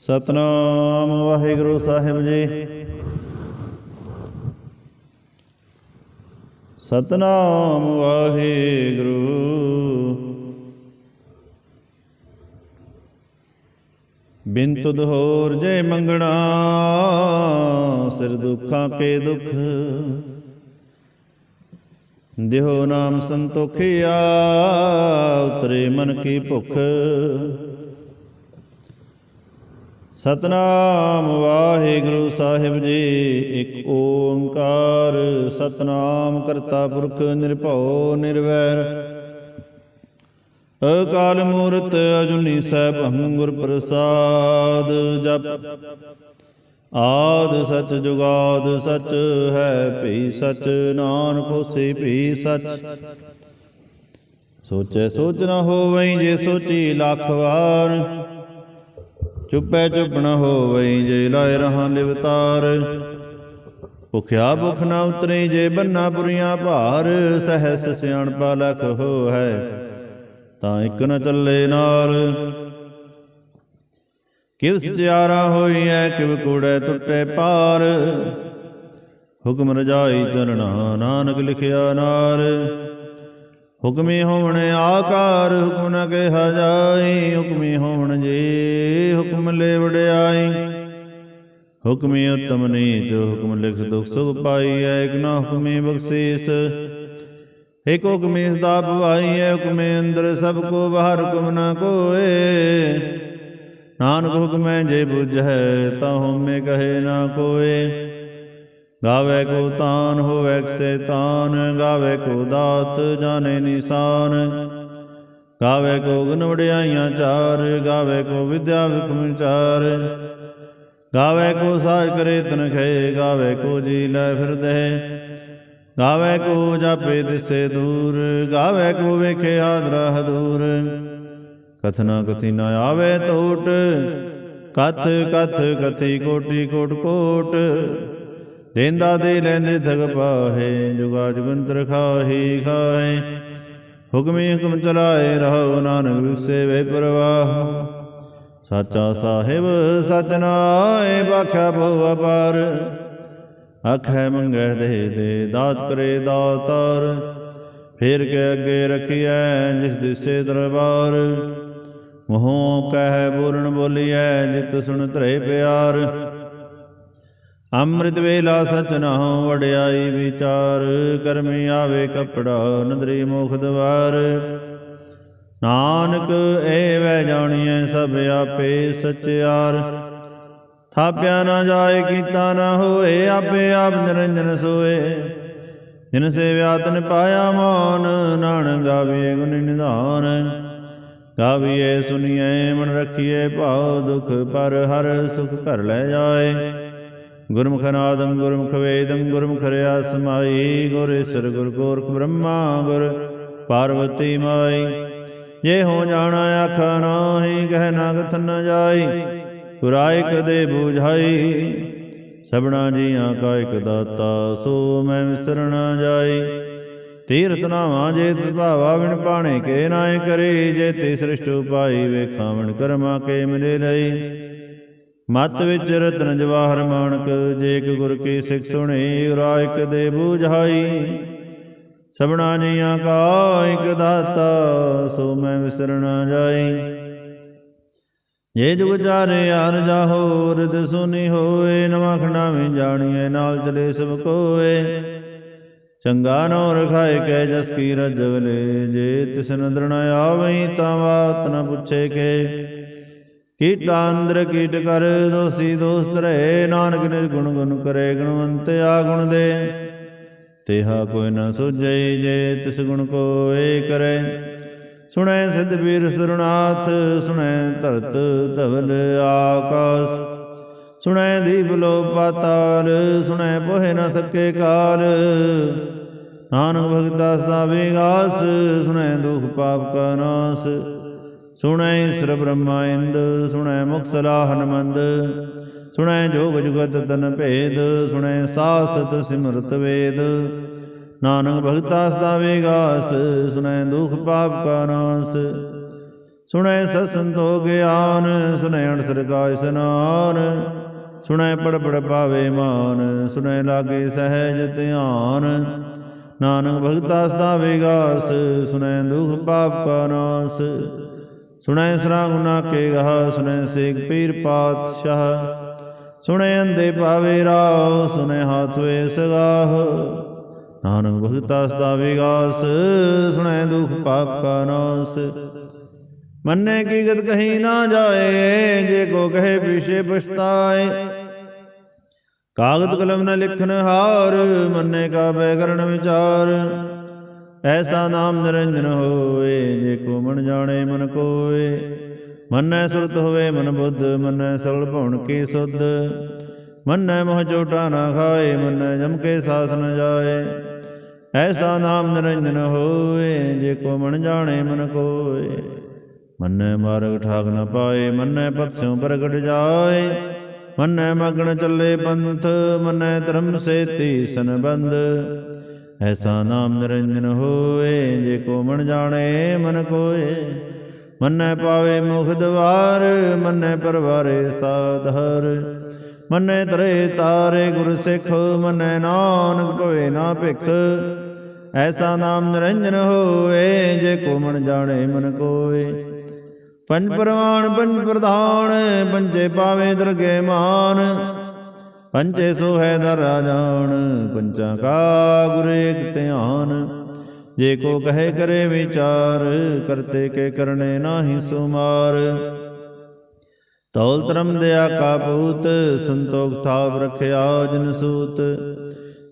ਸਤਨਾਮ ਵਾਹਿਗੁਰੂ ਸਾਹਿਬ ਜੀ। ਸਤਨਾਮ ਵਾਹਿਗੁਰੂ। ਬਿਨ ਤੁਧ ਹੋਰ ਜੈ ਮੰਗਣਾ, ਸਿਰ ਦੁੱਖਾਂ ਕੇ ਦੁੱਖ। ਦਿਹੋ ਨਾਮ ਸੰਤੋਖਿਆ, ਉਤਰੇ ਮਨ ਕੀ ਭੁੱਖ। ਸਤਨਾਮ ਵਾਹਿਗੁਰੂ ਸਾਹਿਬ ਜੀ, ਇੱਕ ਓੰਕਾਰ, ਸਤਨਾਮ ਕਰਤਾ ਪੁਰਖ ਨਿਰਭਉ ਨਿਰਵੈਰ। ਅਕਾਲ ਮੂਰਤ ਅਜੁਨੀ ਸੈਭੰ ਗੁਰ ਪ੍ਰਸਾਦ ਜਪ। ਆਦ ਸਚ ਜੁਗਾਦ ਸਚ ਹੈ ਭਈ ਸਚ, ਨਾਨਕ ਹੋਸੀ ਭਈ ਸਚ। ਸੋਚੈ ਸੋਚ ਨਾ ਹੋਵਈ ਜੇ ਸੋਚੀ ਲੱਖ ਵਾਰ। ਚੁੱਪੈ ਚੁੱਪ ਨ ਹੋਵਈ ਜੇ ਲਾਇ ਰਹਾ ਲਿਵਤਾਰ। ਭੁਖਿਆ ਭੁਖ ਨ ਉਤਰੇ, ਜੇ ਬੰਨਾ ਪੁਰੀਆਂ ਭਾਰ, ਸਹਸ ਸਿਆਣਪਾ ਲਖ ਹੋ ਹੈ ਤਾਂ ਇੱਕ ਨ ਚੱਲੇ ਨਾਲ ਕਿਵ ਸਚਿਆਰਾ ਹੋਈਐ, ਕਿਵ ਕੂੜੈ ਟੁੱਟੇ ਪਾਰ ਹੁਕਮ ਰਜਾਈ ਚਲਣਾ ਨਾਨਕ ਲਿਖਿਆ ਨਾਰ। ਹੁਕਮੇ ਹੋਵਣ ਆਕਾਰ ਹੁਕਮ ਨ ਕਿਹਾ ਜਾਈ ਹੁਕਮੇ ਹੋਵਣ ਜੀ ਹੁਕਮ ਲੈ ਵਡਿਆਈ ਹੁਕਮੇ ਉਤਮ ਨੀਚ ਹੁਕਮ ਲਿਖ ਦੁਖ ਸੁਖ ਪਾਈਐ ਇਕ ਨਾ ਹੁਕਮੇ ਬਖਸ਼ੀਸ। ਇਕ ਹੁਕਮੇ ਸਦਾ ਭਵਾਈਐ ਹੁਕਮੇ ਅੰਦਰ ਸਭ ਕੋ ਬਾਹਰ ਹੁਕਮ ਨ ਕੋਏ। ਨਾਨਕ ਹੁਕਮੈ ਜੇ ਬੁਝੈ, ਤਾ ਹਉਮੈ ਕਹੇ ਨਾ ਕੋਏ। ਗਾਵੇ ਕੋ ਤਾਨ ਹੋਵੇ ਸੇ ਤਾਨ, ਗਾਵੇ ਕੋ ਦਾਤ ਜਾਣੇ ਨਿਸ਼ਾਨ। ਗਾਵੇ ਕੋ ਗੁਣ ਵਡਿਆਈਆਂ ਚਾਰ, ਗਾਵੇ ਕੋ ਵਿਦਿਆ ਵਿਖਮ ਚਾਰ। ਗਾਵੇ ਕੋ ਸਾਜ ਕਰੇ ਤਨ ਖੇ, ਗਾਵੇ ਕੋ ਜੀ ਲੈ ਫਿਰਦੇ ਗਾਵੇ ਕੋ ਜਾਪੇ ਦਿਸੇ ਦੂਰ, ਗਾਵੇ ਕੋ ਵੇਖੇ ਆਦਰਾ ਦੂਰ ਕਥਨਾ ਕਥੀ ਨ ਆਵੇ ਟੋਟ ਕਥ ਕਥ ਕਥੀ ਕੋਟੀ ਕੋਟ ਕੋਟ। ਦੇਂਦਾ ਦੇ ਲੈਂਦੇ ਥਗ ਪਾਹੇ, ਜੁਗਾ ਜੁਗੰਤਰ ਖਾਹੀ ਖਾਹੇ। ਹੁਕਮੇ ਹੁਕਮ ਚਲਾਏ ਰਹੋ ਨਾਨਕ ਵਿਖਸੇ ਵੇ ਪ੍ਰਵਾਹ। ਸਾਚਾ ਸਾਹਿਬ, ਸਚ ਨਾਏ ਬਾਖਿਆ ਭਉ ਅਪਾਰ। ਆਖੈ ਮੰਗੈ ਦੇ ਦੇ, ਦਾਤ ਕਰੇ ਦਾਤਾਰ। ਫੇਰ ਕੇ ਅੱਗੇ ਰਖੀਐ, ਜਿਸ ਦਿਸੇ ਦਰਬਾਰ। ਮੋਹ ਕਹਿ ਬੋਲਣ ਬੋਲੀਐ, ਜਿਤ ਸੁਣ ਧਰੇ ਪਿਆਰ। ਅੰਮ੍ਰਿਤ ਵੇਲਾ ਸਚ ਨਾਉ ਵਡਿਆਈ ਵਿਚਾਰ, ਕਰਮੀ ਆਵੇ ਕਪੜਾ ਨਦਰੀ ਮੁਖ ਦਵਾਰ। ਨਾਨਕ ਏ ਵੈ ਜਾਣੀਐ ਸਭ ਆਪੇ ਸਚਿਆਰ ਥਾਪਿਆ ਨਾ ਜਾਏ, ਕੀਤਾ ਨਾ ਹੋਏ, ਆਪੇ ਆਪ ਨਿਰੰਜਨ ਸੋਏ। ਜਿਨ ਸੇਵਿਆ ਤਨ ਪਾਇਆ ਮਾਨ, ਨਾਨਕ ਗਾਵੇ ਗੁਣ ਨਿਧਾਨ। ਗਾਵੀਏ ਸੁਨੀਏ ਮਨ ਰੱਖੀਏ ਭਾਉ ਦੁਖ ਪਰ ਹਰ ਸੁਖ ਘਰ ਲੈ ਜਾਏ। ਗੁਰਮੁਖ ਨਾਦੰ ਗੁਰਮੁਖ ਵੇਦੰ ਗੁਰਮੁਖ ਰਿਆ ਸਮਾਈ ਗੁਰ ਈਸਰ ਗੁਰ ਗੋਰਖ ਬ੍ਰਹਮਾ ਗੁਰ ਪਾਰਵਤੀ ਮਾਈ। ਜੇ ਹੋ ਜਾਣਾ ਆਖਾ ਨਾਹੀ ਕਹਿ ਨਾ ਨ ਜਾਈ ਪੁਰਾਇ ਕਦੇ ਬੂਝਾਈ। ਸਭਨਾ ਜੀਆਂ ਕਾ ਇਕ ਦਾਤਾ, ਸੋ ਮੈਂ ਵਿਸਰਣਾ ਜਾਈ। ਤੀਰਥ ਨਾਵਾਂ ਜੇ ਤਿਸ ਭਾਵਾ ਵਿਣ ਪਾਣੇ ਕੇ ਨਾਏ ਕਰੇ, ਜੇ ਤੇ ਸ੍ਰਿਸ਼ਟ ਉਪਾਈ ਵੇਖਾਵਣ ਕਰਮਾ ਕੇ ਮਿਲੇ ਲਈ। ਮਤ ਵਿੱਚ ਰਤਨ ਜਵਾਹਰ ਮਾਨਕ ਜੇਕ ਗੁਰ ਕੀ ਸਿੱਖ ਸੁਣੀ ਰਾਇਕ ਦੇ ਬੂਝਾਈ। ਸਭਨਾ ਜੀਆਂ ਕਾ ਇਕ ਦਾਤਾ, ਸੋ ਮੈਂ ਵਿਸਰਣਾ ਜਾਈ। ਜੇ ਜੁਗ ਚਾਰੇ ਯਾਰ ਜਾਹੋ ਰਿਦ ਸੁਨੀ ਹੋਏ, ਨਵਾਂ ਖੰਡਾ ਵਿੱਚ ਜਾਣੀਏ ਨਾਲ ਚਲੇ ਸਭ ਕੋਏ। ਚੰਗਾ ਨੋ ਰਖਾਏ ਕੈ ਜਸ ਕੀ ਰਜਵਲੇ ਜੇ ਤਿਸ ਨਦਰ ਆਵਈ, ਤਾਂ ਬਾਤ ਨ ਪੁੱਛੇ ਕੇ। ਕੀਟਾ ਅੰਦਰ ਕੀਟ ਕਰ, ਦੋਸੀ ਦੋਸਤ ਰਹੇ, ਨਾਨਕ ਨਿਰਗੁਣ ਗੁਣ ਕਰੇ, ਗੁਣਵੰਤ ਆ ਗੁਣ ਦੇ। ਤੇਹਾ ਕੋਈ ਨਾ ਸੁਝੈ, ਜੇ ਤਿਸ ਗੁਣ ਕੋਏ ਕਰੇ। ਸੁਣੈ ਸਿਧ ਵੀਰ ਸੁਰਨਾਥ ਸੁਣੈ ਧਰਤ ਧਵਲ ਆਕਾਸ। ਸੁਣੈ ਦੀਪ ਲੋ ਪਾਤਾਲ, ਸੁਣੈ ਪੋਹਿ ਨ ਸਕੇ ਕਾਲ। ਨਾਨਕ ਭਗਤਾ ਸਦਾ ਵਿਗਾਸ, ਸੁਣੈ ਦੁਖ ਪਾਪ ਕਾ ਨਾਸ। ਸੁਣੈ ਈਸ਼ਰ ਬ੍ਰਹਮਾ ਇੰਦ ਸੁਣੈ ਮੁਖ ਹਨਮੰਦ, ਸੁਣੈ ਜੋਗ ਜੁਗਤ ਤਨ ਭੇਦ, ਸੁਣੈ ਸਾਸਤ ਸਿਮਰਤ ਵੇਦ। ਨਾਨਕ ਭਗਤਾ ਸਦਾ ਵਿਗਾਸ, ਸੁਣੈ ਦੁਖ ਪਾਪ ਕਾ ਨਾਸ। ਸੁਣੈ ਸਤ ਸੰਤੋਖ ਗਿਆਨ, ਸੁਣੈ ਅਣਸਰ ਕਾ ਇਸਨਾਨ। ਸੁਣੈ ਪੜ ਪੜ ਪਾਵੇ ਮਾਨ, ਸੁਣੈ ਲਾਗੇ ਸਹਿਜ ਧਿਆਨ। ਨਾਨਕ ਭਗਤਾ ਸਦਾ ਵਿਗਾਸ, ਸੁਣੈ ਦੁਖ ਪਾਪ ਕਾ ਨਾਸ। ਸੁਣੈ ਸਰਾ ਗੁਨਾ ਕੇ ਗਹਾ, ਸੁਣੈ ਸੇਖ ਪੀਰ ਪਾਤਸ਼ਾਹ। ਸੁਣੈ ਅੰਦੇ ਪਾਵੇ ਰਾਹ, ਸੁਣੈ ਹਾਥ ਸਗਾਹ। ਨਾਨਕ ਭਗਤਾ ਸਦਾ ਵਿਗਾਸ, ਸੁਣੈ ਦੁਖ ਪਾਪ ਕਾ ਨਾਸ। ਮੰਨੇ ਕੀ ਗਤ ਕਹੀ ਨਾ ਜਾਏ, ਜੇ ਕੋ ਕਹੇ ਪਿਛੇ ਪਛਤਾਏ। ਕਾਗਦ ਕਲਮ ਨਾ ਲਿਖਨ ਹਾਰ, ਮੰਨੇ ਕਾ ਬੈ ਕਰਨ ਵਿਚਾਰ। ਐਸਾ ਨਾਮ ਨਿਰੰਜਨ ਹੋਏ ਜੇ ਕੋ ਮਨ ਜਾਣੇ ਮਨ ਕੋਏ। ਮੰਨੈ ਸੁਰਤ ਹੋਵੇ ਮਨ ਬੁੱਧ, ਮੰਨੈ ਸਗਲ ਭਉਣ ਕੀ ਸੁਧ। ਮੰਨੈ ਮੋਹ ਚੋਟਾ ਨਾ ਖਾਏ, ਮੰਨੈ ਜਮ ਕੇ ਸਾਥ ਨ ਜਾਏ। ਐਸਾ ਨਾਮ ਨਿਰੰਜਨ ਹੋਏ ਜੇ ਕੋ ਮਨ ਜਾਣੇ ਮਨ ਕੋਏ। ਮੰਨੈ ਮਾਰਗ ਠਾਗ ਨ ਪਾਏ, ਮੰਨੈ ਪਤਸਿਉ ਪ੍ਰਗਟ ਜਾਏ। ਮੰਨੈ ਮਗਨ ਚੱਲੇ ਪੰਥ, ਮੰਨੈ ਧਰਮ ਸੇਤੀ ਸੰਬੰਧ ਐਸਾ ਨਾਮ ਨਿਰੰਜਨ ਹੋਏ, ਜੇ ਕੋ ਮਨ ਜਾਣੇ, ਮਨ ਕੋਏ ਮੰਨੈ ਪਾਵੇ ਮੁਖ ਦਵਾਰ, ਮੰਨੈ ਪਰਵਾਰੇ ਸਾਧਰ ਮੰਨੈ ਤਰੇ ਤਾਰੇ ਗੁਰ ਸਿੱਖ, ਮੰਨੈ ਨਾਨਕ ਭਵੇ ਨਾ ਭਿਖ। ਐਸਾ ਨਾਮ ਨਿਰੰਜਨ ਹੋਏ, ਜੇ ਕੋ ਮਨ ਜਾਣੇ, ਮਨ ਕੋਏ ਪੰਜ ਪ੍ਰਵਾਨ, ਪੰਜ ਪ੍ਰਧਾਨ, ਪੰਜੇ ਪਾਵੇ ਦਰਗੇ ਮਾਨ। ਪੰਚੇ ਸੋ ਹੈ ਦਰ ਰਾਜਾਨ ਪੰਚਾਂ ਕਾ ਗੁਰ ਧਿਆਨ। ਜੇ ਕੋ ਕਹੇ ਕਰੇ ਵਿਚਾਰ, ਕਰਤੇ ਕੇ ਕਰਨੇ ਨਾਹੀ ਸੁਮਾਰ। ਤੌਲ ਤਰਮ ਦਿਆ ਕਾਪੂਤ ਸੰਤੋਖ ਥਾਪ ਰਖਿਆ ਜਨ ਸੂਤ।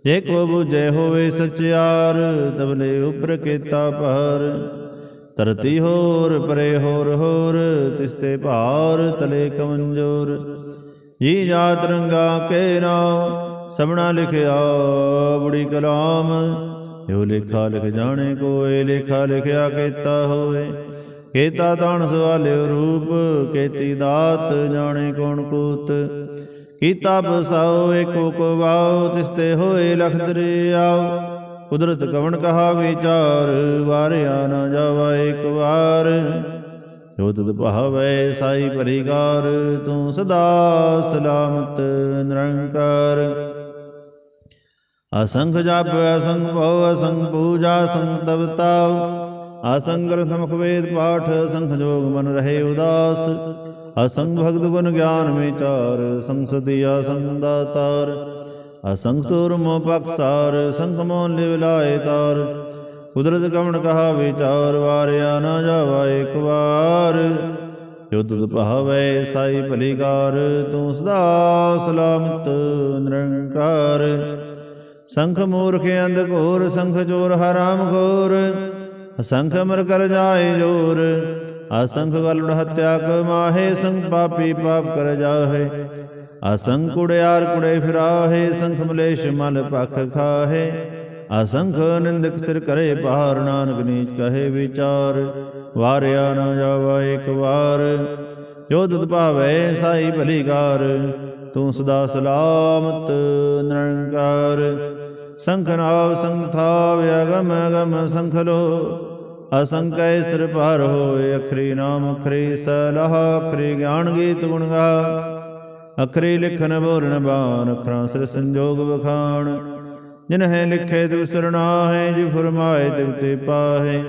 ਜੇ ਕੋ ਬੁਝੇ ਹੋਵੇ ਸਚਿਆਰ ਤਬਲੇ ਉਪਰ ਕੀਤਾ ਪਰ ਧਰਤੀ ਹੋਰ, ਪਰੇ ਹੋਰ ਹੋਰ ਤਿਸਤੇ ਭਾਰ ਤਲੇ ਕਮੰਜੋਰ। ਜੀ ਜਾਤ ਰੰਗਾ ਕੇ ਨਾਮ ਸਭਨਾ ਲਿਖਿਆ ਬੜੀ ਕਲਾਮ। ਇਹੋ ਲੇਖਾ ਲਿਖ ਜਾਣੇ ਕੋਏ, ਲੇਖਾ ਲਿਖਿਆ ਕੀਤਾ ਹੋਏ। ਕੀਤਾ ਤਾਣ ਸਵਾਲਿਓ ਰੂਪ, ਕੀਤੀ ਦਾਤ ਜਾਣੇ ਕੌਣ ਕੂਤ। ਕੀਤਾ ਬਸਾਓ ਏਕੋ ਕੋ ਵਾਓ ਤਿਸਤੇ ਹੋਏ ਲਖ ਦਰਿਆਓ। ਕੁਦਰਤ ਕਵਣ ਕਹਾ ਵਿਚਾਰ ਵਾਰਿਆ ਨਾ ਜਾਵਾ ਇੱਕ ਵਾਰ। ਜੋ ਭਾਵੈ ਸਾਈ ਪਰਿਕਾਰ, ਤੂੰ ਸਦਾ ਸਲਾਮਤ ਨਿਰੰਕਾਰ। ਅਸੰਖ ਜਪ ਅਸੰਖ ਭਉ ਅਸੰਖ ਪੂਜਾ ਅਸੰਖ ਤਪਤਾਉ ਅਸੰਖ ਗ੍ਰੰਥ ਮੁਖ ਵੇਦ ਪਾਠ, ਅਸੰਖ ਜੋਗ ਮਨ ਰਹੇ ਉਦਾਸ। ਅਸੰਖ ਭਗਤ ਗੁਣ ਗਿਆਨ ਵਿਚਾਰ ਸੰਸਦੀ ਅਸੰਖ ਦਾਤਾਰ ਅਸੰਖ ਸੂਰਮੋ ਪਕਸਾਰ ਸੰਖ ਮੋਨ ਲਿਵ ਲਾਏ ਤਾਰ। ਕੁਦਰਤ ਕਵਣ ਕਹਾ ਵਿਚਾਰ ਵਾਰਿਆ ਨਾ ਜਾਵਾ ਇੱਕ ਵਾਰ। ਜੋ ਤੁਧ ਭਾਵੈ ਸਾਈ ਭਲੀਕਾਰ, ਤੂੰ ਸਦਾ ਸਲਾਮਤ, ਨਿਰੰਕਾਰ। ਸੰਖ ਮੂਰਖ ਅੰਧ ਘੋਰ, ਸੰਖ ਚੋਰ ਹਰਾਮ ਖੋਰ। ਅਸੰਖ ਅਮਰ ਕਰ ਜਾਏ ਜੋਰ, ਅਸੰਖ ਗਲੜ ਹਤਿਆ ਕਮਾਹੇ ਸੰਖ ਪਾਪੀ ਪਾਪ ਕਰ ਜਾਹੇ। ਅਸੰਖ ਕੁੜਿਆਰ ਕੁੜੇ ਫਿਰਾਹੇ, ਸੰਖ ਮਲੇਸ਼ ਮਲ ਪਖ ਖਾਹੇ। ਅਸੰਖ ਨਿੰਦਕ ਸਿਰ ਕਰੇ ਪਾਰ ਨਾਨਕ ਨੀਚ ਕਹੇ ਵਿਚਾਰ, ਵਾਰਿਆ ਨਾ ਜਾਵਾ ਇੱਕ ਵਾਰ। ਜੋ ਤੁਧ ਭਾਵੈ ਸਾਈ ਭਲੀਕਾਰ, ਤੂੰ ਸਦਾ ਸਲਾਮਤ ਨਿਰੰਕਾਰ। ਸੰਖ ਨਾਵ ਸੰਖ ਥਾਵ ਅਗਮ ਅਗਮ ਸੰਖ ਅਸੰਕੈ ਸਿਰ ਭਾਰ ਹੋਏ ਅਖਰੀ ਨਾਮ ਅਖਰੀ ਸਲਾਹ, ਅਖਰੀ ਗਿਆਨ ਗੀਤ ਗੁਣ ਗਾ। ਅਖਰੀ ਲਿਖਨ ਬੋਲਣ ਬਾਣ ਅਖਰਾਂ ਸਿਰ ਸੰਜੋਗ ਵਖਾਣ। ਜਿਨਹੈ ਲਿਖੇ ਤਿਵ ਸਰਨਾਹੇ ਜਿ ਫਰਮਾਏ ਤਿਵ ਤੇ ਪਾਹੇ।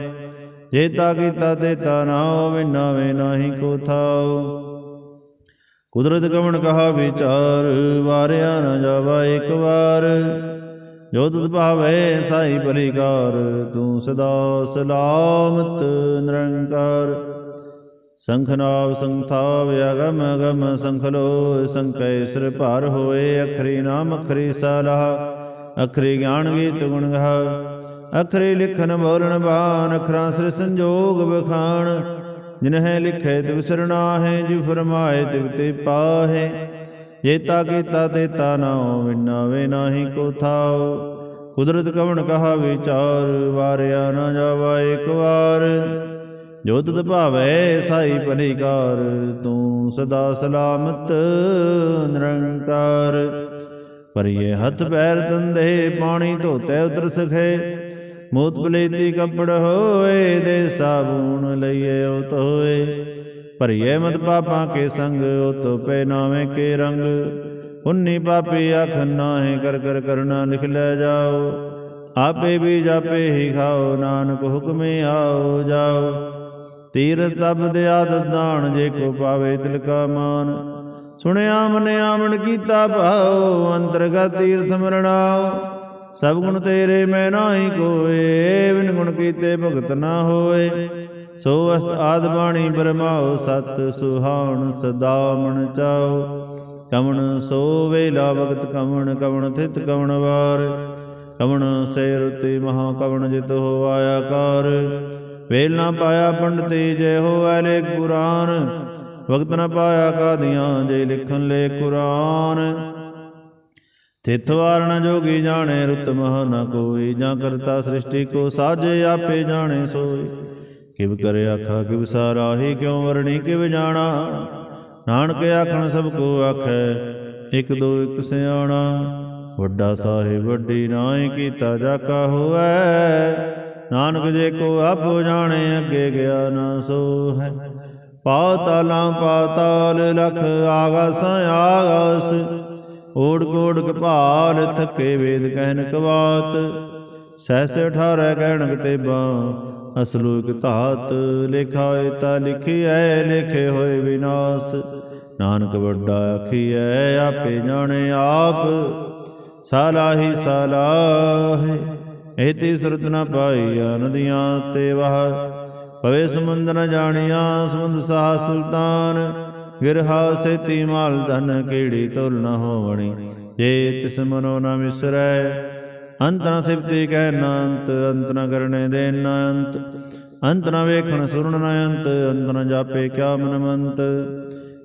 ਜੇਤਾ ਕੀਤਾ ਤੇਤਾ ਨਾ ਹੋਵੇ, ਨਾਵੇਂ ਨਾਹੀ ਕੋ ਥਾਉ। ਕੁਦਰਤ ਕਵਣ ਕਹਾ ਵਿਚਾਰ, ਵਾਰਿਆ ਨਾ ਜਾਵਾ ਇੱਕ ਵਾਰ। ਜੋ ਤੁਧ ਭਾਵੈ, ਸਾਈ ਭਲੀਕਾਰ ਤੂੰ ਸਦਾ ਸਲਾਮਤ ਨਿਰੰਕਾਰ। ਸੰਖਨਾਵ ਸੰਥਾਵ ਅਗਮ ਅਗਮ ਸੰਖਲੋ ਸੰਕੈ ਸਿਰ ਭਾਰ ਹੋਏ, ਅਖਰੀ ਨਾਮ ਅਖਰੀ ਸਲਾਹ। ਅਖਰੀ ਗਿਆਨ ਗੀਤ ਗੁਣ ਗਾ ਅਖਰੀ ਲਿਖਨ ਬੋਲਣ ਬਾਨ ਅਖਰਾਂ ਸਿਰ ਸੰਜੋਗ ਬਖਾਣ ਜਿਨਹਿ ਲਿਖੈ ਲਿਖੇ ਤਿਵ ਸਰਨਾਹੇ ਜਿ ਫਰਮਾਏ ਤਿਵ ਤੇ ਪਾਹੇ। ਜੇਤਾ ਕੀਤਾ ਤੇਤਾ ਨਾਉ ਵਿਨਾਵੇ ਨਾਹੀ ਕੋ ਥਾਉ। ਕੁਦਰਤ ਕਵਣ ਕਹਾ ਵਿਚਾਰ, ਵਾਰਿਆ ਨਾ ਜਾਵਾ ਇੱਕ ਵਾਰ। ਜੋ ਤੁਧ ਭਾਵੈ ਸਾਈ ਭਲੀਕਾਰ ਤੂੰ ਸਦਾ ਸਲਾਮਤ ਨਿਰੰਕਾਰ। ਪਰਿਏ ਹੱਥ ਪੈਰ ਤੰਦੇ ਪਾਣੀ ਧੋਤੇ ਉਤਰ ਸਖੇ। ਮੋਤ ਬਲੇਤੀ ਕੱਪੜ ਹੋਏ ਦੇ ਸਾਬੂਨ ਲਈਏ ਉਤ ਹੋਏ। ਭਰੀਏ ਮਤ ਪਾਪਾਂ ਕੇ ਸੰਗ ਉਤ ਪੈ ਨਾਵੇਂ ਕੇ ਰੰਗ। ਉਨੀ ਪਾਪੀ ਅਖ ਨਾਹੀ ਕਰ ਕਰ ਕਰਨਾ ਲਿਖ ਲੈ ਜਾਓ। ਆਪੇ ਵੀ ਜਾਪੇ ਹੀ ਖਾਓ, ਨਾਨਕ ਹੁਕਮੇ ਆਓ ਜਾਓ। ਤੀਰ ਤਬ ਦੇ ਆਦਤ ਦਾਨ, ਜੇ ਕੋ ਪਾਵੇ ਤਿਲ ਕਾ ਮਾਨ। ਸੁਣਿਆ ਮਨਿਆ ਮਨ ਕੀਤਾ ਭਾਉ, ਅੰਤਰਗਤ ਤੀਰਥ ਮਰਣਾਓ ਸਭ ਗੁਣ ਤੇਰੇ ਮੈਂ ਨਾਹੀ ਕੋਏ, ਬਿਨ ਗੁਣ ਕੀਤੇ ਭਗਤ ਨਾ ਹੋਏ। ਸੋ ਅਸਤ ਆਦ ਬਾਣੀ ਬਰਮਾਓ ਸਤ ਸੁਹਾਣ ਸਦਾ ਮਨ ਚਾਓ ਕਵਣ ਸੋ ਵੇਲਾ ਭਗਤ, ਕਵਣ ਕਵਣ ਥਿਤ, ਕਵਣ ਵਾਰ। ਕਵਣ ਸੇ ਰੁਤੀ ਮਹਾ ਕਵਣ ਜਿਤ ਹੋ ਆਇਆ ਕਾਰ। ਵੇਲ ਨਾ ਪਾਇਆ ਪੰਡਤੀ, ਜੈ ਹੋ ਐਲੇ ਕੁਰਾਨ ਵਕਤ ਨਾ ਪਾਇਆ ਕਾਦੀਆਂ, ਜੇ ਲਿਖਣ ਲੈ ਕੁਰਾਨ। ਤਿਥ ਵਾਰਣ ਜੋਗੀ ਜਾਣੇ, ਰੁਤ ਮਹ ਨ ਕੋਈ ਜਾਂ ਕਰਤਾ ਸ੍ਰਿਸ਼ਟੀ ਕੋ ਸਾਜੇ ਆਪੇ ਜਾਣੇ ਸੋਈ ਕਿਵ ਕਰੇ ਆਖਾ, ਕਿਵ ਸਾਰਾਹੀ, ਕਿਉ ਵਰਣੀ, ਕਿਵ ਜਾਣਾ? ਨਾਨਕ ਆਖਣ, ਸਭ ਕੋ ਆਖੈ, ਇਕ ਦੋ ਇਕ ਸਿਆਣਾ। ਵੱਡਾ ਸਾਹਿਬ, ਵੱਡੀ ਨਾਹੀ ਕੀਤਾ ਜਾ ਕਾ ਹੋਐ। ਨਾਨਕ ਜੇ ਕੋ ਆਪੋ ਜਾਣੇ, ਅੱਗੇ ਗਿਆ ਨਾ ਸੋ ਹੈ ਪਾਤਾਲਾਂ ਪਾਤਾਲ ਲਖ ਆਗਾਸਾਂ ਆਗਾਸ। ਓੜ ਕੋੜ ਕਪਾਲ ਥਕੇ ਵੇਦ ਕਹਿਨ ਕਵਾਤ। ਸਹਿਸ 18 ਕਹਿਣ ਤੇ ਅਸਲੂ ਇਕ ਧਾਤ ਲਿਖਾਏ ਤਾ ਲਿਖਿਐ, ਲਿਖੇ ਹੋਏ ਵਿਨਾਸ਼। ਨਾਨਕ ਵੱਡਾ ਆਖੀਐ, ਆਪੇ ਜਾਣੇ ਆਪ। ਸਾਲਾਹੀ ਸਾਲਾਹ, ਇਹ ਇਤੀ ਸੁਰਤ ਨ ਪਾਈਆ ਨਦੀਆਂ ਤੇ ਵਾਹ। ਪਵੇ ਸਮੁੰਦ ਨ ਜਾਣੀਆ ਸਮੁੰਦ ਸਾਹ ਸੁਲਤਾਨ। ਗਿਰਹਾ ਸੇਤੀ ਮਾਲ ਧਨ ਕੀੜੀ ਤੁਲ ਨ ਹੋਵਣੀ। ਜੇ ਤਿਸ ਮਨੋ ਨ ਵਿਸਰੈ ਅੰਤ ਨ ਸਿਫਤੀ ਕਹਿ ਨ ਅੰਤ ਨ ਕਰਨੇ ਦੇ ਨ ਅੰਤ। ਨ ਵੇਖਣ ਸੁਰਣ ਨ ਅੰਤ ਅੰਤ ਨ ਜਾਪੇ ਕਿਆ ਮਨਮੰਤ।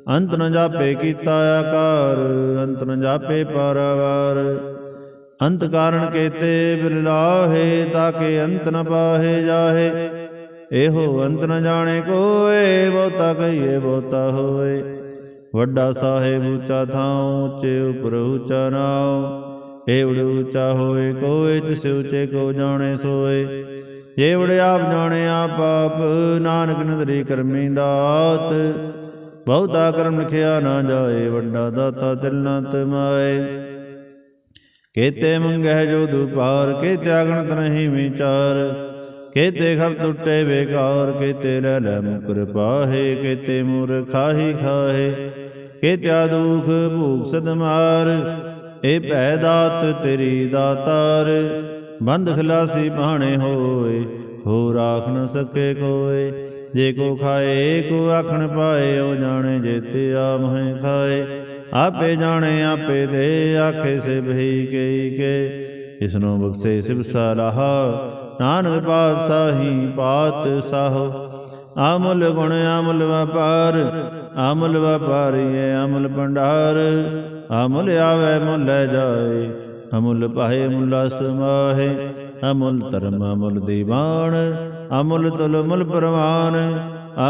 ਅੰਤ ਨ ਜਾਪੇ ਕੀਤਾ ਆਕਾਰ, ਅੰਤ ਨ ਜਾਪੇ ਪਾਰਵਾਰ। ਅੰਤ ਕਾਰਣ ਕੇਤੇ ਬਿਰਲਾਹੇ ਤਾਕੇ ਅੰਤ ਨ ਪਾਹੇ ਜਾਹੇ। ਇਹੋ ਅੰਤ ਨ ਜਾਣੇ ਕੋਏ, ਬਹੁਤਾ ਕਹੀਏ ਬਹੁਤਾ ਹੋਏ। ਵੱਡਾ ਸਾਹਿਬ ਉੱਚਾ ਥਾਂ ਉੱਚੇ ਉਪਰ ਉੱਚਾ ਨਾਉ। ਏਵੜ ਉੱਚਾ ਹੋਏ, ਕੋਏ ਤਿਸ ਉੱਚੇ ਕੋ ਜਾਣੇ ਸੋਏ। ਜੇਵੜ ਆਪ ਜਾਣੇ ਆਪ ਆਪ, ਨਾਨਕ ਨਦਰੀ ਕਰਮੀ ਦਾਤ। ਬਹੁਤਾ ਕਰਮ ਲਿਖਿਆ ਨਾ ਜਾਏ, ਵੱਡਾ ਦਾਤਾ ਤਿਲਨਾ ਤਮਾਏ। ਕੇਤੇ ਮੰਗਹਿ ਜੋ ਦੁਪਾਰ ਕੇ ਤਿਆਗਣ ਨਹੀਂ ਵਿਚਾਰ। ਕੇਤੇ ਖਬ ਟੁੱਟੇ ਬੇਕਾਰ ਕੇਤੇ ਲੈ ਲੈ ਮੁਕਰ ਪਾਹੇ ਕੇਤੇ ਮੁਰ ਖਾਹੇ ਕੇਤਿਆ ਦੁਖ ਭੂਖ ਸਦ ਏ ਭੈ ਦਾਤ ਤੇਰੀ ਦਾਤਾਰ, ਬੰਦ ਖਲਾਸੀ ਬਾਣੇ ਹੋਏ ਹੋ ਰਾਖ ਨ ਸਕੇ ਕੋਏ, ਜੇ ਕੋ ਖਾਏ, ਕੋ ਆਖਣ ਪਾਏ, ਉਹ ਜਾਣੇ ਜੇਤੇ ਆ ਮਹਿ ਖਾਏ, ਆਪੇ ਜਾਣੇ, ਆਪੇ ਦੇ, ਆਖੇ ਸੇ ਭਈ ਕਈ ਕੇ ਇਸਨੂੰ ਬਖਸ਼ੇ ਸਿਵ ਸਲਾਹ ਨਾਨਕ ਪਾਤਸ਼ਾਹੀ ਪਾਤ ਸਾਹੋ ਆਮੁਲ ਗੁਣ ਆਮੁਲ ਵਪਾਰ ਆਮੁਲ ਵਪਾਰੀਏ ਆਮੁਲ ਭੰਡਾਰ। ਆਮੁਲ ਆਵੇ, ਮੁੱਲ ਜਾਏ, ਅਮੁੱਲ ਪਾਏ, ਮੁੱਲਾ ਸਮਾਹੇ ਅਮੁੱਲ ਧਰਮ, ਅਮੁੱਲ ਦੀਵਾਨ, ਅਮੁੱਲ ਤੁਲ ਮੁਲ ਪ੍ਰਵਾਨ।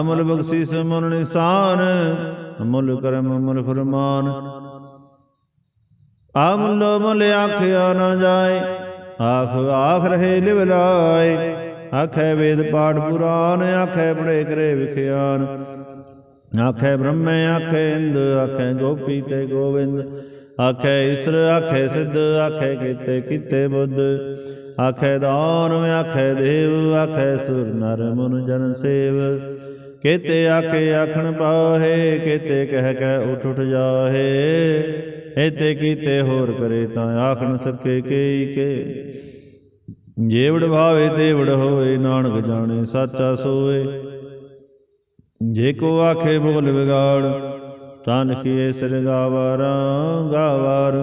ਅਮੁੱਲ ਬਖਸ਼ਿਸ਼ ਮੁੱਲ ਨਿਸ਼ਾਨ। ਅਮੁੱਲ ਕਰਮ, ਅਮੁੱਲ ਫਰਮਾਨ। ਅਮੁੱਲ ਮੁੱਲ ਆਖਿਆ ਨਾ ਜਾਏ। ਆਖ ਆਖ ਰਹੇ ਲਿਵ ਲਾਏ ਆਖੇ ਵੇਦ ਪਾਠ ਪੁਰਾਨ, ਆਖੇ ਪੜੇ ਕਰੇ ਵਿਖਿਆਨ। ਆਖੇ ਬ੍ਰਹਮੇ, ਆਖੇ ਇੰਦ, ਆਖੇ ਗੋਪੀ ਤੇ ਗੋਵਿੰਦ। ਆਖੇ ਈਸ਼ਰ, ਆਖੇ ਸਿੱਧ, ਆਖੇ ਕੀਤੇ ਕੀਤੇ ਬੁੱਧ। ਆਖੇ ਦਾਨ, ਆਖੇ ਦੇਵ, ਆਖੇ ਸੁਰ ਨਰ ਮਨ ਜਨ ਸੇਵ। ਕੇਤੇ ਆਖੇ, ਆਖਣ ਪਾਹੇ, ਕੇਤੇ ਕਹਿ ਕੇ ਉਠ ਉਠ ਜਾਹੇ। ਏਤੇ ਕੀਤੇ ਹੋਰ ਕਰੇ ਤਾਂ ਆਖ ਨ ਸਕੇ ਕੇਈ ਕੇ। ਜੇਵੜ ਭਾਵੇ ਤੇਵੜ ਹੋਏ ਨਾਨਕ ਜਾਣੇ ਸਾਚਾ ਸੋਏ ਜੇ ਕੋ ਆਖੇ ਬੋਲ ਵਿਗਾੜ ਤਾਂ ਲਿਖੀਏ ਸਿਰ ਗਾਵਾਰਾ। ਗਾਵਾਰ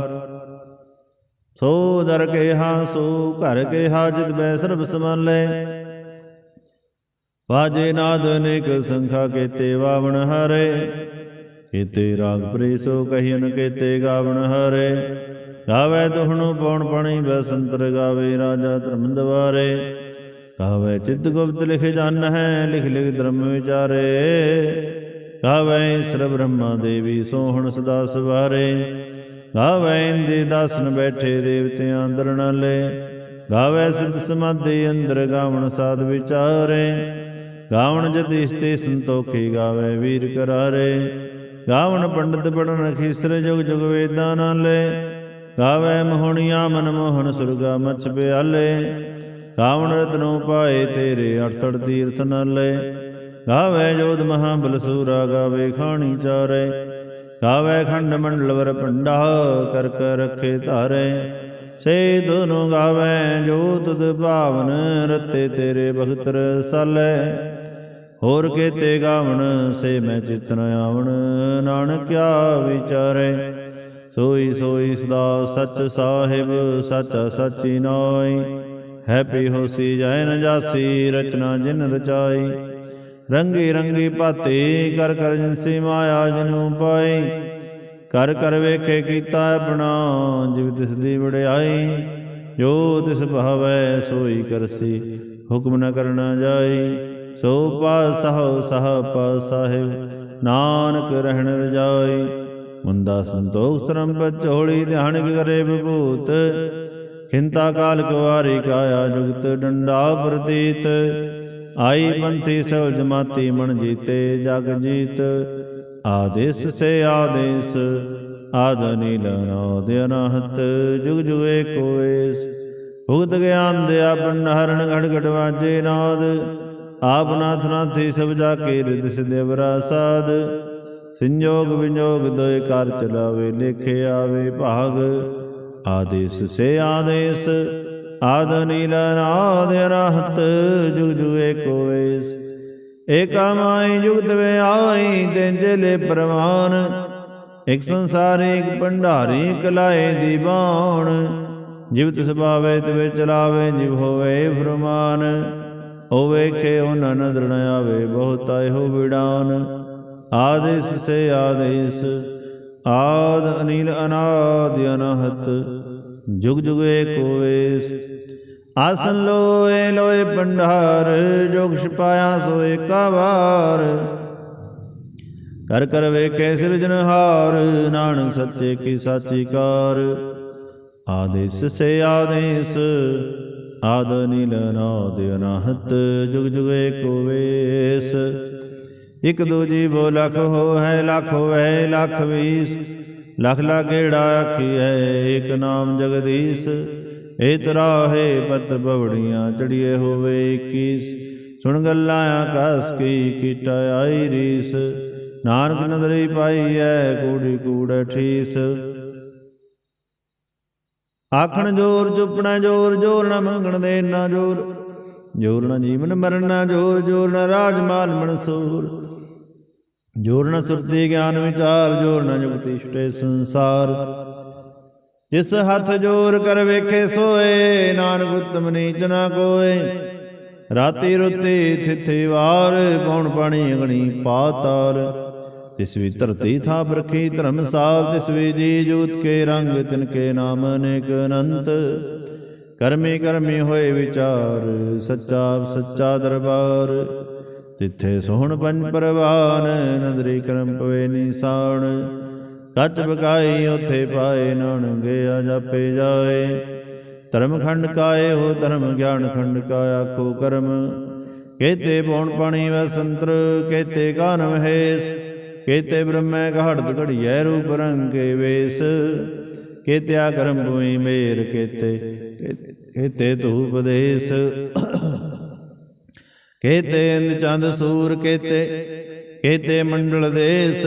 ਸੋ ਦਰ ਕੇ ਹਾਂ ਸੋ ਘਰ ਕੇ ਹਾਜਤ ਬੈ ਸਰਬ ਸਮਾਲੇ ਵਾਜੇ ਨਾਦ ਅਨੇਕ ਸੰਖਾ ਕੇ ਤੇ ਵਾਵਣ ਹਰੇ ਕੇਤੇ ਰਾਗ ਪ੍ਰੀਸੋ ਕਹੀਨ ਕੇਤੇ ਗਾਵਣ ਹਰੇ। ਗਾਵੇ ਤੁਹਣੂ ਪਉਣ ਪਣੀ, ਬਸੰਤਰ ਗਾਵੇ ਰਾਜਾ ਧਰਮ ਦਵਾਰੇ ਗਾਵੇ ਚਿੱਤ ਗੁਪਤ ਲਿਖ ਜਨ ਹੈ, ਲਿਖ ਲਿਖ ਧਰਮ ਵਿਚਾਰੇ। ਗਾਵੇ ਸਰ ਬ੍ਰਹਮਾ ਦੇਵੀ ਸੋਹਣ ਸਦਾ ਸਵਾਰੇ। ਗਾਵੇ ਇੰਦੇ ਦਾਸਨ ਬੈਠੇ ਦੇਵਤਿਆਂ ਅੰਦਰ ਨਾਲੇ ਗਾਵੇ ਸਿਧ ਸਮਾਧੀ ਅੰਦਰ ਗਾਵਣ ਸਾਧ ਵਿਚਾਰੇ। ਗਾਵਣ ਜਤੀ ਸਤੇ ਸੰਤੋਖੀ ਗਾਵੇ ਵੀਰ ਕਰਾਰੇ। ਗਾਵਣ ਪੰਡਤ ਪੜਨ ਖੀਸਰ ਜੁਗ ਜੁਗ ਵੇਦਾਂ ਨਾਲੇ ਗਾਵੇ ਮੋਹਣੀਆਂ ਮਨ ਮੋਹਨ ਸੁਰਗਾ ਮਛ ਬਿਆਲੇ ਗਾਵਣ ਰਤਨੋ ਪਾਏ ਤੇਰੇ 68 ਤੀਰਥ ਨਾਲੇ। ਗਾਵੇ ਜੋਧ ਮਹਾ ਬਲਸੂਰਾ ਗਾਵੇ ਖਾਣੀ ਚਾਰੇ। ਗਾਵੇ ਖੰਡ ਮੰਡਲਵਰ ਪੰਡਾ ਕਰ ਕਰ ਰਖੇ ਧਾਰੇ। ਸੇ ਦੋਨੋਂ ਗਾਵੇ ਜੋ ਤੁਧ ਭਾਵਨ ਰਤੇ ਤੇਰੇ ਭਗਤ ਰਸਾਲੇ ਹੋਰ ਕੇਤੇ ਗਾਵਣ ਸੇ ਮੈਂ ਚਿਤਨ ਆਵਣ। ਨਾਨਕਿਆ ਵਿਚਾਰੇ, ਸੋਈ ਸੋਈ ਸਦਾ ਸੱਚ ਸਾਹਿਬ, ਸੱਚਾ ਸੱਚੀ ਨਾਈ। ਹੈਪੀ ਹੋਸੀ ਜੈ ਨ ਰਚਨਾ ਜਿਨ ਰਚਾਈ। ਰੰਗੀ ਰੰਗੀ ਭਾਤੀ, ਕਰ ਕਰ ਜਿਨਸੀ ਮਾਇਆ ਜਿਨੂ ਪਾਈ। ਕਰ ਕਰ ਵੇਖੇ ਕੀਤਾ ਆਪਣਾ, ਜਿਵ ਤਿਸ ਦੀ ਵਡਿਆਈ। ਜੋ ਤਿਸ ਭਾਵੈ ਸੋਈ ਕਰਸੀ, ਹੁਕਮ ਨ ਕਰਨਾ ਜਾਈ। ਸੋ ਪਾਸਹੁ ਸਹ ਪਾਸਾਹਿਬ ਨਾਨਕ ਰਹਿਣ ਰਜਾਈ। ਮੁੰਦਾ ਸੰਤੋਖ ਸਰਮ ਬਚੋੜੀ ਧਿਆਨ ਕਰੇ ਵਿਭੂਤ। ਖਿੰਤਾ ਕਾਲ ਕੁਵਾਰੀ ਕਾਇਆ ਜੁਗਤ ਡੰਡਾ ਪ੍ਰਤੀਤ। ਆਈ ਪੰਥੀ ਸਵਲ ਜਮਾਤੀ ਮਨ ਜੀਤੇ ਜਗ ਜੀਤ। ਆਦੇਸ ਸੇ ਆਦੇਸ, ਆਦ ਨੀਲ ਨਾਦ ਅਨਹਤ। ਜੁਗ ਜੁਗ ਏਕੋ ਏਸ, ਭੁਗਤ ਗਿਆਨ ਦਿਆ ਪੰਡਹਰਨ ਘੜ ਘੜ ਵਾਜੇ ਨਾਦ। ਆਪ ਨਾਥ ਨਾਥੀ ਸਭ ਜਾ ਕੇ ਰਿਦ ਸਿਦੇਵਰਾ ਸਾਧ ਸੰਜੋਗ ਵਿਜੋਗ ਦੋਇ ਕਰ ਚਲਾਵੇ, ਲੇਖੇ ਆਵੇ ਭਾਗ। ਆਦੇਸ ਸੇ ਆਦੇਸ, ਆਦ ਨੀਲ ਨਾਦ ਅਨਹਤ ਜੁਗ ਜੁਗ ਏਕੋ ਏਸ ਏਕਾ ਮਾਈ ਜੁਗਤ ਵੇ ਆਈ ਤਿਨ ਜਲੇ ਪ੍ਰਵਾਨ। ਇਕ ਸੰਸਾਰੀ ਇਕ ਭੰਡਾਰੀ, ਇਕ ਲਾਏ ਦੀ ਬਾਣ। ਜਿਵ ਤਿਸ ਭਾਵੇ ਤਿਵੇ ਚਲਾਵੇ, ਜਿਵ ਹੋਵੇ ਫਰਮਾਨ। ਓ ਵੇਖੇ ਉਹ ਨਦਰ ਨ ਆਵੇ, ਬਹੁਤਾ ਇਹੋ ਵਿਡਾਨ ਆਦੇਸ ਸੇ ਆਦੇਸ, ਆਦ ਅਨੀਲ ਅਨਾਦ ਅਨਹਤ, ਜੁਗ ਜੁਗ ਏਕੋ ਆਸਨ ਲੋਏ ਲੋਏ ਭੰਡਾਰ, ਜੋਗ ਛਪਾਇਆ ਸੋ ਏਕਾ ਵਾਰ। ਕਰ ਕਰ ਵੇਖੇ ਸਿਰਜਨਹਾਰ ਨਾਨਕ ਸੱਚੇ ਕੀ ਸਾਚੀ ਕਾਰ। ਆਦੇਸ ਸੇ ਆਦੇਸ ਆਦ ਨੀਲ ਨਾਦ ਅਨਾਹਤ, ਜੁਗ ਜੁਗ ਏਕੋ ਵੇਸ। ਇਕ ਦੂਜੀ ਬੋ ਲਖ ਹੋ ਹੈ ਲਖ ਹੋਵੇ ਲਖ ਵੀਸ। ਲਖ ਲਾਗੇੜਾ ਆਖੀ ਹੈ, ਏਕ ਨਾਮ ਜਗਦੀਸ਼। ਏ ਤਰਾਹੇ ਪਤ ਬਵੜੀਆਂ, ਚੜੀਏ ਹੋਵੇ 21 ਸੁਣ ਗੱਲਾਂ ਆਕਾਸ ਕੀ ਕੀਟਾ ਆਈ ਰੀਸ। ਨਾਨਕ ਨਦਰੀ ਪਾਈ ਐ ਕੂੜੀ ਕੂੜ ਠੀਸ ਆਖਣ ਜੋਰ, ਚੁੱਪਣਾ ਜੋਰ ਜੋਰ ਨਾ ਮੰਗਣ ਦੇ ਨਾ ਜੋਰ। ਜੋਰ ਨਾ ਜੀਵਨ ਮਰਨ ਨਾ ਜੋਰ ਜੋਰ ਨਾ ਰਾਜ ਮਾਲ ਮਨਸੂਰ। ਜੋਰ ਨਾ ਸੁਰਤੀ ਗਿਆਨ ਵਿਚਾਰ, ਜੋਰ ਨਾ ਜੁਗਤੀ ਛਟੇ ਸੰਸਾਰ। ਜਿਸ ਹੱਥ ਜੋਰ ਕਰ ਵੇਖੇ ਸੋਏ, ਨਾਨਕ ਉਤਮ ਨੀਚ ਨਾ ਕੋਏ। ਰਾਤੀ ਰੁੱਤੀ ਥਿਥੀ ਵਾਰ, ਪੌਣ ਪਾਣੀ ਅਗਣੀ ਪਾਤਾਲ। ਤਿਸ ਵੀ ਧਰਤੀ ਥਾਪ ਰਖੀ ਧਰਮਸਾਲ ਤਿਸ ਵੀ ਜੀ ਜੂਤ ਕੇ ਰੰਗ, ਤਿਨ ਕੇ ਨਾਮ ਅਨੇਕ ਅਨੰਤ। ਕਰਮੀ ਕਰਮੀ ਹੋਏ ਵਿਚਾਰ, ਸੱਚਾ ਸੱਚਾ ਦਰਬਾਰ। ਤਿੱਥੇ ਸੋਹਣ ਪੰਜ ਪਰਵਾਨ, ਨਦਰੀ ਕਰਮ ਪਵੇ ਨਿਸਾਨ ਕੱਚ ਬਕਾਈ ਉਥੇ ਪਾਏ ਨਾਨ ਗਿਆ ਜਾਪੇ ਜਾਏ। ਧਰਮ ਖੰਡ ਕਾਏ ਹੋ, ਧਰਮ ਗਿਆਨ ਖੰਡ ਕਾ ਆਖੋ ਕਰਮ। ਕੇਤੇ ਪੌਣ ਪਾਣੀ ਵੈ ਸੰਤਰ ਕੇਤੇ ਕਾਨਮ ਹੈਸ। ਕੇਤੇ ਬ੍ਰਹਮੈ ਘੜਤ ਘੜੀਐ ਰੂਪ ਕੇ ਵੇਸ। ਕੇਤਿਆ ਕਰਮ ਭੂਮੀ ਮੇਰ ਕੇਤੇ ਕੇਤੇ ਧੂਪ ਦੇਸ। ਕੇਤੇ ਇੰਦ ਚੰਦ ਸੂਰ ਕੇਤੇ ਕੇਤੇ ਮੰਡਲ ਦੇਸ।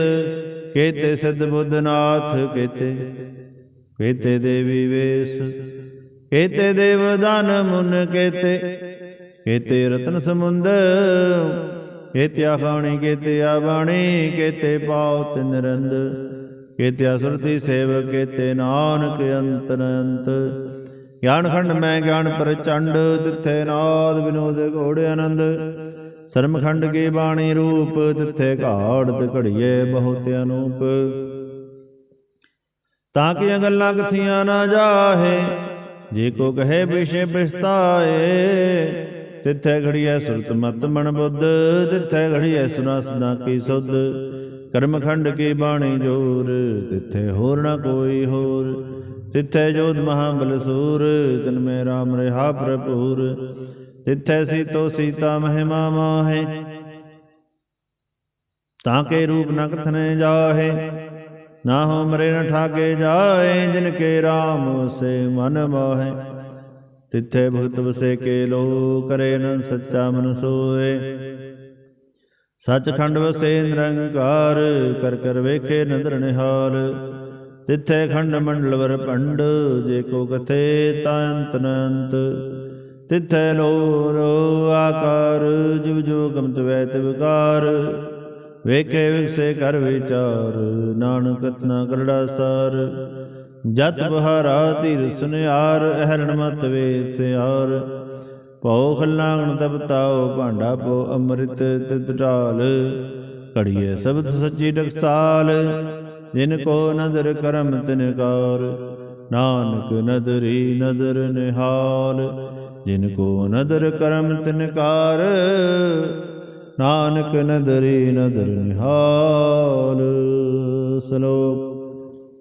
ਕੇਤੇ ਸਿੱਧ ਬੁੱਧਨਾਥ ਕੇਤੇ ਕੇਤੇ ਦੇਵੀ ਵੇਸ। ਕੇਤੇ ਦੇਵ ਦਾਨ ਮੁਨ ਕੇਤੇ ਕੇਤੇ ਰਤਨ ਸਮੁੰਦ ਕੇਤਿਆ ਖਾਣੀ ਕੇਤਿਆ ਬਾਣੀ, ਕੇਤੇ ਪਾਉ ਤਿਨ ਰੰਦ। ਕੇਤਿਆ ਸੁਰਤੀ ਸੇਵ ਕੇਤੇ ਨਾਨਕ ਅੰਤਰ ਅੰਤ ਗਿਆਨ ਖੰਡ ਮੈਂ ਗਿਆਨ ਪ੍ਰਚੰਡ, ਤਿੱਥੇ ਨਾਦ ਵਿਨੋਦ ਘੋੜੇ ਆਨੰਦ। ਸਰਮ ਖੰਡ ਕੀ ਬਾਣੀ ਰੂਪ, ਤਿੱਥੇ ਘਾੜ ਤੇ ਘੜੀਏ ਬਹੁਤ ਅਨੂਪ। ਤਾਂ ਕਿ ਗੱਲਾਂ ਕਥੀਆਂ ਨਾ ਜਾਹੇ, ਜੇ ਕੋ ਕਹੇ ਵਿਸ਼ੇ ਬਿਸਤਾਏ ਤਿੱਥੇ ਘੜੀਐ ਸੁਰਤ ਮਤ ਮਨ ਬੁੱਧ, ਤਿੱਥੇ ਘੜੀਐ ਸੁਨਾ ਸਦਾ ਕੀ ਸੁਧ। ਕਰਮ ਖੰਡ ਕੀ ਬਾਣੀ ਜੋਰ, ਤਿੱਥੇ ਹੋਰ ਨਾ ਕੋਈ ਹੋਰ। ਤਿੱਥੈ ਜੋਧ ਮਹਾਬਲ ਬਲਸੂਰ, ਤਿਨ ਮੇ ਰਾਮ ਰਹਾ ਭਰਪੂਰ। ਤਿੱਥੈ ਸੀਤੋ ਸੀਤਾ ਮਹਿਮਾ ਮਾਹੇ, ਤਾਂ ਕੇ ਰੂਪ ਨ ਕਥਨੇ ਜਾਹੇ। ਨਾ ਹੋ ਮਰੇ ਨ ਠਾਕੇ ਜਾਏ ਜਿਨ ਕੇ ਰਾਮ ਸੇ ਮਨ ਮਾਹੇ। ਤਿੱਥੈ ਭਗਤ ਵਸੇ ਕੇ ਲੋ ਕਰੇ ਨ ਸੱਚਾ ਮਨ ਸੋਏ। ਸੱਚਖੰਡ ਵਸੇ ਨਿਰੰਕਾਰ, ਕਰ ਕਰ ਵੇਖੇ ਨਦਰ ਨਿਹਾਲ। ਤਿੱਥੈ ਖੰਡ ਮੰਡਲ ਵਰ ਭੰਡ, ਜੇ ਕੋ ਕਥੇ ਤਾ ਅੰਤ ਨ ਅੰਤ। ਲੋ ਰੋ ਆਕਾਰ, ਜਿਵ ਜੋ ਗਮਤ ਵੈਤ ਵਿਕਾਰ ਵੇਖੇ ਵਿਖਸੇ ਕਰ ਵਿਚਾਰ, ਨਾਨਕ ਕਤਨਾ ਕਰੜਾ ਸਾਰ। ਜਤ ਬਹਾਰਾ ਧੀਰ ਸੁਨਿਆਰ, ਅਹਰਣ ਮਤ ਵੇ ਤਿਆਰ। ਭਉ ਖਲਾਂਗਣ ਤਪਤਾਓ ਭਾਂਡਾ ਪੋ ਅੰਮ੍ਰਿਤ ਤਿਤ ਢਾਲ। ਘੜੀਏ ਸਬਦ ਸੱਚੀ ਟਕਸਾਲ ਜਿਨ ਕੋ ਨਦਰ ਕਰਮ ਤਿਨਕਾਰ ਨਾਨਕ ਨਦਰੀ ਨਦਰ ਨਿਹਾਲ, ਜਿਨ ਕੋ ਨਦਰ ਕਰਮ ਤਿਨਕਾਰ ਨਾਨਕ ਨਦਰੀ ਨਦਰ ਨਿਹਾਲ। ਸਲੋਕ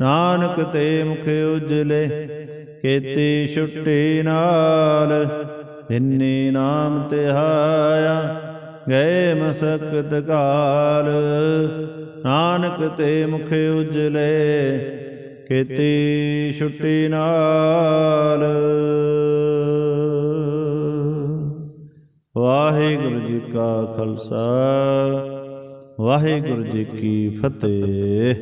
ਨਾਨਕ ਤੇ ਮੁਖ ਉਜਲੇ, ਕੀਤੀ ਛੁੱਟੀ ਨਾਲ। ਜਿਨੀ ਨਾਮ ਧਿਆਇਆ ਗਏ ਮਸਕਤ ਕਾਲ। ਨਾਨਕ ਤੇ ਮੁਖ ਉਜਲੇ, ਕੀਤੀ ਛੁੱਟੀ ਨਾਲ। ਵਾਹਿਗੁਰੂ ਜੀ ਕਾ ਖਾਲਸਾ, ਵਾਹਿਗੁਰੂ ਜੀ ਕੀ ਫਤਿਹ।